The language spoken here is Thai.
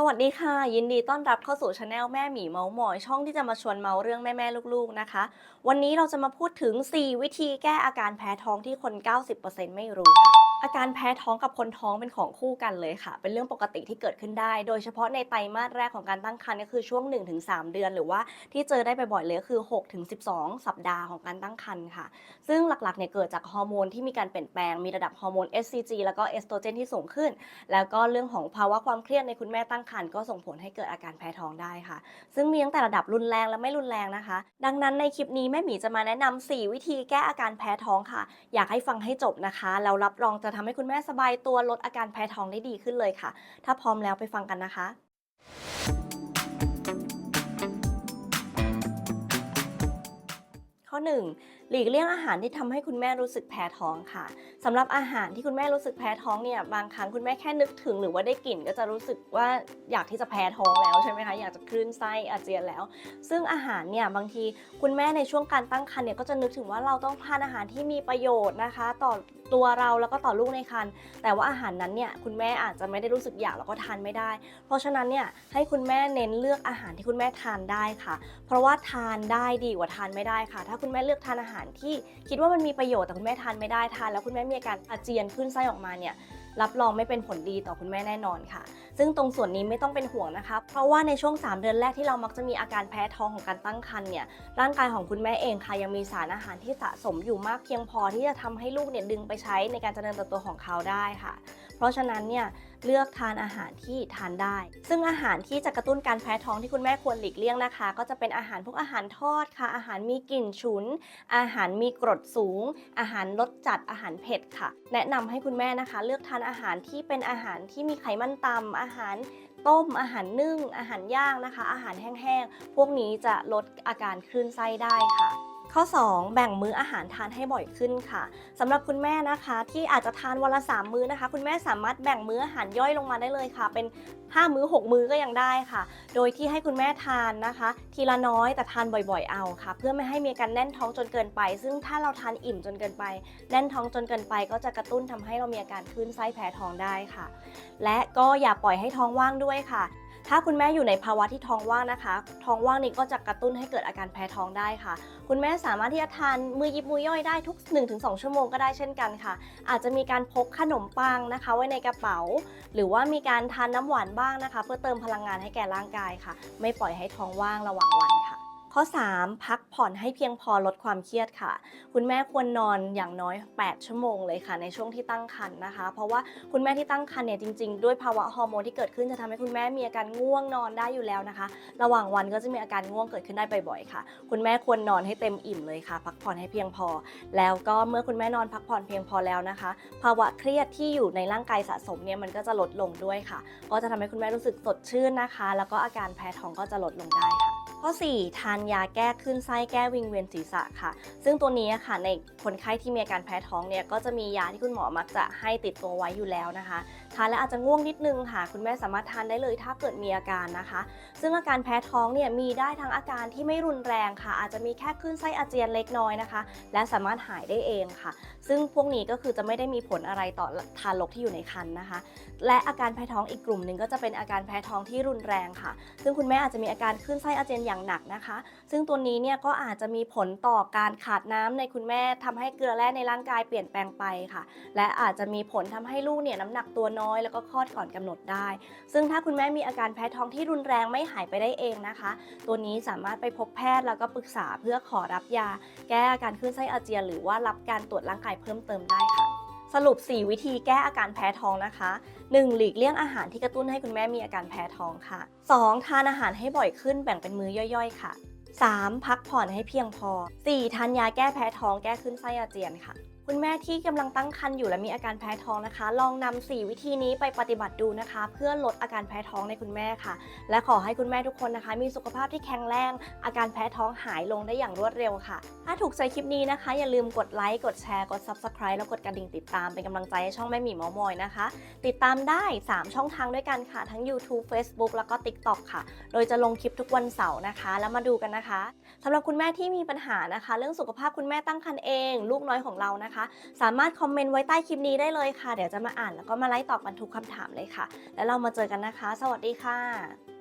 สวัสดีค่ะ ยินดีต้อนรับเข้าสู่ช anel แม่หมีเมาส์มอย ช่องที่จะมาชวนเมาเรื่องแม่แม่ลูกๆนะคะ วันนี้เราจะมาพูดถึง 4 วิธีแก้อาการแพ้ท้องที่คน 90%ไม่รู้ค่ะ อาการแพ้ท้องกับคนท้องเป็นของคู่กันเลยค่ะ เป็นเรื่องปกติที่เกิดขึ้นได้ โดยเฉพาะในไตรมาสแรกของการตั้งครรภ์ก็คือช่วง 1-3 เดือน หรือว่าที่เจอได้บ่อยๆเลยก็คือ 6-12 สัปดาห์ของการตั้งครรภ์ค่ะ ซึ่งหลักๆเนี่ยเกิดจากฮอร์โมนที่มีการเปลี่ยนแปลง มีระดับฮอร์โมน SCG แล้วก็เอสโตรเจนที่สูงขึ้น แล้วก็เรื่องของภาวะความเครียดในคุณแม่ตั้งครรภ์ก็ส่งผลให้เกิดอาการแพ้ท้องได้ค่ะ ซึ่งมีตั้งแต่ระดับรุนแรงและไม่รุนแรงนะคะ ดังนั้นในคลิปนี้แม่หมีจะมาแนะนำ4วิธีแก้อาการแพ้ท้องค่ะ อยากให้ฟังให้จบนะคะแล้วรับรองจะะทำให้คุณแม่สบายตัวลดอาการแพ้ท้องได้ดีขึ้นเลยค่ะ ถ้าพร้อมแล้วไปฟังกันนะคะ ข้อ 1 หลีกเลี่ยงอาหารที่ทำให้คุณแม่รู้สึกแพ้ท้องค่ะสำหรับอาหารที่คุณแม่รู้สึกแพ้ท้องเนี่ยบางครั้งคุณแม่แค่นึกถึง หรือว่าได้กลิ่นก็จะรู้สึกว่าอยากที่จะแพ้ท้องแล้วใช่ไหมคะอยากจะคลื่นไส้อาเจียนแล้ว ซึ่งอาหารเนี่ยบางทีคุณแม่ในช่วงการตั้งครรภ์เนี่ยก็จะนึกถึงว่าเราต้องทานอาหารที่มีประโยชน์นะคะ ต่อตัวเราแล้วก็ต่อลูกในครรภ์แต่ว่าอาหารนั้นเนี่ยคุณแม่อาจจะไม่ได้รู้สึกอยากแล้วก็ทานไม่ได้ เพราะฉะนั้นเนี่ยให้คุณแม่เน้นเลือกอาหารที่คุณแม่ทานได้ค่ะ เพราะว่าทานได้ดีกว่าทานไม่ได้ค่ะถ้าคุณแม่เลือกทานอาหารที่คิดว่ามันมีประโยชน์แต่คุณแม่ทานไม่ได้ทาน แล้วคุณแม่มีอาการอาเจียนขึ้นไส้ออกมาเนี่ยรับรองไม่เป็นผลดีต่อคุณแม่แน่นอนค่ะ ซึ่งตรงส่วนนี้ไม่ต้องเป็นห่วงนะคะ เพราะว่าในช่วง 3 เดือนแรกที่เรามักจะมีอาการแพ้ท้องของการตั้งครรภ์เนี่ยร่างกายของคุณแม่เองค่ะยังมีสารอาหารที่สะสมอยู่มากเพียงพอที่จะทำให้ลูกเนี่ยดึงไปใช้ในการเจริญเติบโตของเขาได้ค่ะ เพราะฉะนั้นเนี่ยเลือกทานอาหารที่ทานได้ ซึ่งอาหารที่จะกระตุ้นการแพ้ท้องที่คุณแม่ควรหลีกเลี่ยงนะคะ ก็จะเป็นอาหารพวกอาหารทอดค่ะ อาหารมีกลิ่นฉุน อาหารมีกรดสูง อาหารรสจัดอาหารเผ็ดค่ะ แนะนำให้คุณแม่นะคะ เลือกทานอาหารที่เป็นอาหารที่มีไขมันต่ำอาหารต้มอาหารนึ่ง อาหารย่างนะคะ อาหารแห้งๆ พวกนี้จะลดอาการคลื่นไส้ได้ค่ะ ข้อ 2 แบ่งมื้ออาหารทานให้บ่อยขึ้นค่ะสำหรับคุณแม่นะคะที่อาจจะทานวันละ3มื้อนะคะ คุณแม่สามารถแบ่งมื้ออาหารย่อยลงมาได้เลยค่ะ เป็น 5 มื้อ 6 มื้อก็ยังได้ค่ะ โดยที่ให้คุณแม่ทานนะคะ ทีละน้อยแต่ทานบ่อยๆเอาค่ะ เพื่อไม่ให้มีการแน่นท้องจนเกินไป ซึ่งถ้าเราทานอิ่มจนเกินไป แน่นท้องจนเกินไป ก็จะกระตุ้นทำให้เรามีอาการคลื่นไส้แพ้ท้องได้ค่ะ และก็อย่าปล่อยให้ท้องว่างด้วยค่ะ ถ้าคุณแม่อยู่ในภาวะที่ท้องว่างนะคะ ท้องว่างนี้ก็จะกระตุ้นให้เกิดอาการแพ้ท้องได้ค่ะ คุณแม่สามารถที่จะทานมือยิบมือย่อยได้ทุก 1-2 ชั่วโมงก็ได้เช่นกันค่ะ อาจจะมีการพกขนมปังนะคะ ไว้ในกระเป๋า หรือว่ามีการทานน้ำหวานบ้างนะคะ เพื่อเติมพลังงานให้แก่ร่างกายค่ะ ไม่ปล่อยให้ท้องว่างระหว่างวัน ข้อ 3 พักผ่อนให้เพียงพอลดความเครียดค่ะ คุณแม่ควรนอนอย่างน้อย 8 ชั่วโมงเลยค่ะ ในช่วงที่ตั้งครรภ์นะคะ เพราะว่าคุณแม่ที่ตั้งครรภ์เนี่ยจริงๆ ด้วยภาวะฮอร์โมนที่เกิดขึ้นจะทำให้คุณแม่มีอาการง่วงนอนได้อยู่แล้วนะคะ ระหว่างวันก็จะมีอาการง่วงเกิดขึ้นได้บ่อยๆค่ะ คุณแม่ควรนอนให้เต็มอิ่มเลยค่ะ พักผ่อนให้เพียงพอ แล้วก็เมื่อคุณแม่นอนพักผ่อนเพียงพอแล้วนะคะ ภาวะเครียดที่อยู่ในร่างกายสะสมเนี่ยมันก็จะลดลงด้วยค่ะ ก็จะทำให้คุณแม่รู้สึกสดชื่นนะคะ แล้วก็อาการแพ้ท้องก็จะลดลงได้ค่ะ ข้อ 4 ทานยาแก้คลื่นไส้แก้วิงเวียนศีรษะค่ะ ซึ่งตัวนี้ค่ะในคนไข้ที่มีอาการแพ้ท้องเนี่ยก็จะมียาที่คุณหมอมักจะให้ติดตัวไว้อยู่แล้วนะคะทานแล้วอาจจะง่วงนิดนึงค่ะ คุณแม่สามารถทานได้เลยถ้าเกิดมีอาการนะคะ ซึ่งอาการแพ้ท้องเนี่ยมีได้ทั้งอาการที่ไม่รุนแรงค่ะ อาจจะมีแค่คลื่นไส้อาเจียนเล็กน้อยนะคะ และสามารถหายได้เองค่ะ ซึ่งพวกนี้ก็คือจะไม่ได้มีผลอะไรต่อทารกที่อยู่ในครรภ์นะคะ และอาการแพ้ท้องอีกกลุ่มหนึ่งก็จะเป็นอาการแพ้ท้องที่รุนแรงค่ะ ซึ่งคุณแม่อาจจะมีอาการคลื่นไส้อาเจียนอย่างหนักนะคะ ซึ่งตัวนี้เนี่ยก็อาจจะมีผลต่อการขาดน้ำในคุณแม่ทำให้เกลือแร่ในร่างกายเปลี่ยนแปลงไปค่ะ และอาจจะมีผลทำให้ลูกเนี่ยน้ำหนักตัวน้อย แล้วก็คลอดก่อนกำหนดได้ ซึ่งถ้าคุณแม่มีอาการแพ้ท้องที่รุนแรงไม่หายไปได้เองนะคะ ตัวนี้สามารถไปพบแพทย์แล้วก็ปรึกษาเพื่อขอรับยา แก้อาการคลื่นไส้อาเจียนหรือว่ารับการตรวจร่างกายเพิ่มเติมได้ค่ะสรุป 4 วิธีแก้อาการแพ้ท้องนะคะ 1. หลีกเลี่ยงอาหารที่กระตุ้นให้คุณแม่มีอาการแพ้ท้องค่ะ 2. ทานอาหารให้บ่อยขึ้นแบ่งเป็นมื้อย่อยๆ ค่ะ 3. พักผ่อนให้เพียงพอ 4. ทานยาแก้แพ้ท้องแก้ขึ้นไส้อาเจียนค่ะ คุณแม่ที่กำลังตั้งครรภ์อยู่และมีอาการแพ้ท้องนะคะ ลองนำ4วิธีนี้ไปปฏิบัติดูนะคะ เพื่อลดอาการแพ้ท้องในคุณแม่ค่ะ และขอให้คุณแม่ทุกคนนะคะ มีสุขภาพที่แข็งแรงอาการแพ้ท้องหายลงได้อย่างรวดเร็วค่ะ ถ้าถูกใจคลิปนี้นะคะ อย่าลืมกดไลค์กดแชร์กด Subscribe แล้วกดกระดิ่งติดตามเป็นกำลังใจให้ช่องแม่หมีเมามอยนะคะ ติดตามได้ 3 ช่องทางด้วยกันค่ะ ทั้ง YouTube Facebook แล้วก็ TikTok ค่ะ โดยจะลงคลิปทุกวันเสาร์นะคะ แล้วมาดูกันนะคะสำหรับคุณแม่ที่มีปัญหานะคะ เรื่องสุขภาพคุณแม่ตั้งครรภ์เอง ลูกน้อยของเรานะคะสามารถคอมเมนต์ไว้ใต้คลิปนี้ได้เลยค่ะ เดี๋ยวจะมาอ่านแล้วก็มาไลฟ์ตอบกันทุกคำถามเลยค่ะ แล้วเรามาเจอกันนะคะ สวัสดีค่ะ